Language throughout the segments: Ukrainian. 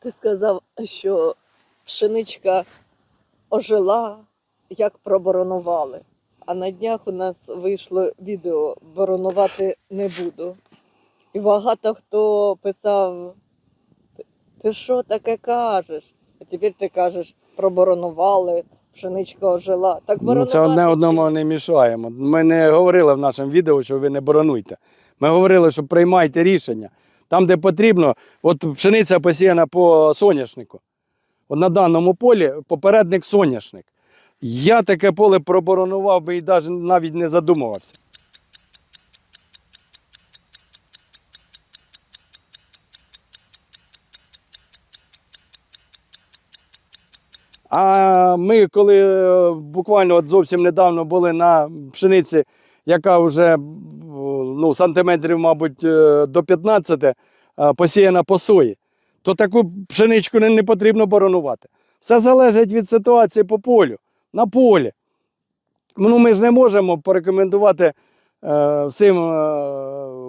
Ти сказав, що пшеничка ожила, як проборонували. А на днях у нас вийшло відео боронувати не буду. І багато хто писав: «Ти- що таке кажеш? А тепер ти кажеш, проборонували, пшеничка ожила. Так Ну, це одне одному не мішаємо. Ми не говорили в нашому відео, що ви не боронуйте. Ми говорили, що приймайте рішення. Там, де потрібно, от пшениця посіяна по соняшнику. От на даному полі попередник соняшник. Я таке поле проборонував би і навіть не задумувався. А ми, коли е, буквально от зовсім недавно були на пшениці, яка вже ну, сантиметрів, мабуть, е, до 15 е, посіяна по сої, то таку пшеничку не, потрібно боронувати. Все залежить від ситуації по полю, на полі. Ну, ми ж не можемо порекомендувати е, всім е,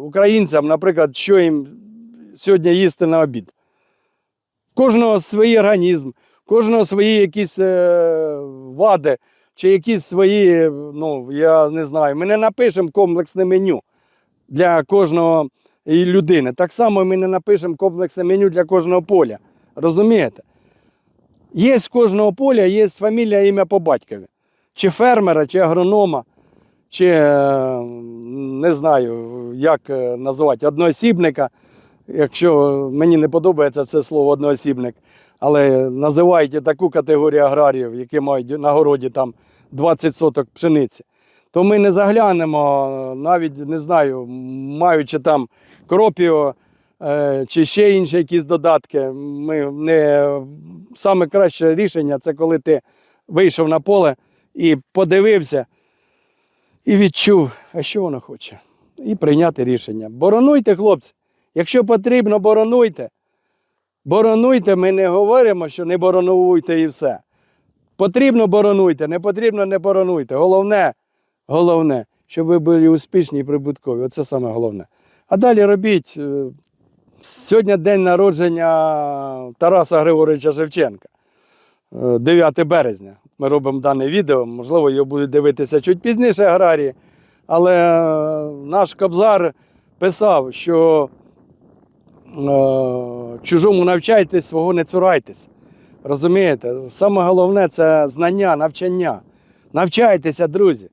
українцям, наприклад, що їм сьогодні їсти на обід. Кожного свій організм, кожного свої якісь е, вади чи якісь свої, ну, я не знаю, ми не напишемо комплексне меню для кожного людини. Так само ми не напишемо комплексне меню для кожного поля. Розумієте? Є з кожного поля, є фамілія, ім'я по батькові. Чи фермера, чи агронома, чи е, не знаю, як е, назвати, одноосібника. Якщо мені не подобається це слово одноосібник, але називають таку категорію аграріїв, які мають на городі там 20 соток пшениці, то ми не заглянемо, навіть не знаю, маючи там кропіо е, чи ще інші якісь додатки. Ми не саме краще рішення це коли ти вийшов на поле і подивився, і відчув, а що воно хоче, і прийняти рішення. Боронуйте, хлопці. Якщо потрібно, боронуйте. Боронуйте, ми не говоримо, що не боронуйте і все. Потрібно боронуйте, не потрібно не боронуйте. Головне, головне, щоб ви були успішні і прибуткові. Оце саме головне. А далі робіть. Е, Сьогодні день народження Тараса Григоровича Шевченка. Е, 9 березня. Ми робимо дане відео. Можливо, його будуть дивитися чуть пізніше аграрії. Але е, наш Кобзар писав, що е, чужому навчайтесь, свого не цурайтесь. Розумієте? Саме головне це знання, навчання. Навчайтеся, друзі.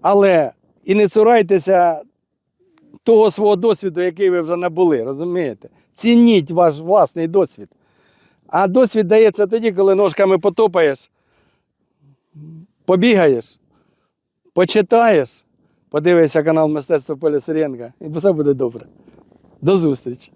Але і не цурайтеся того свого досвіду, який ви вже набули. Розумієте? Цініть ваш власний досвід. А досвід дається тоді, коли ножками потопаєш, побігаєш, почитаєш, подивишся канал Мистецтво Поля Сиренка, і все буде добре. До зустрічі!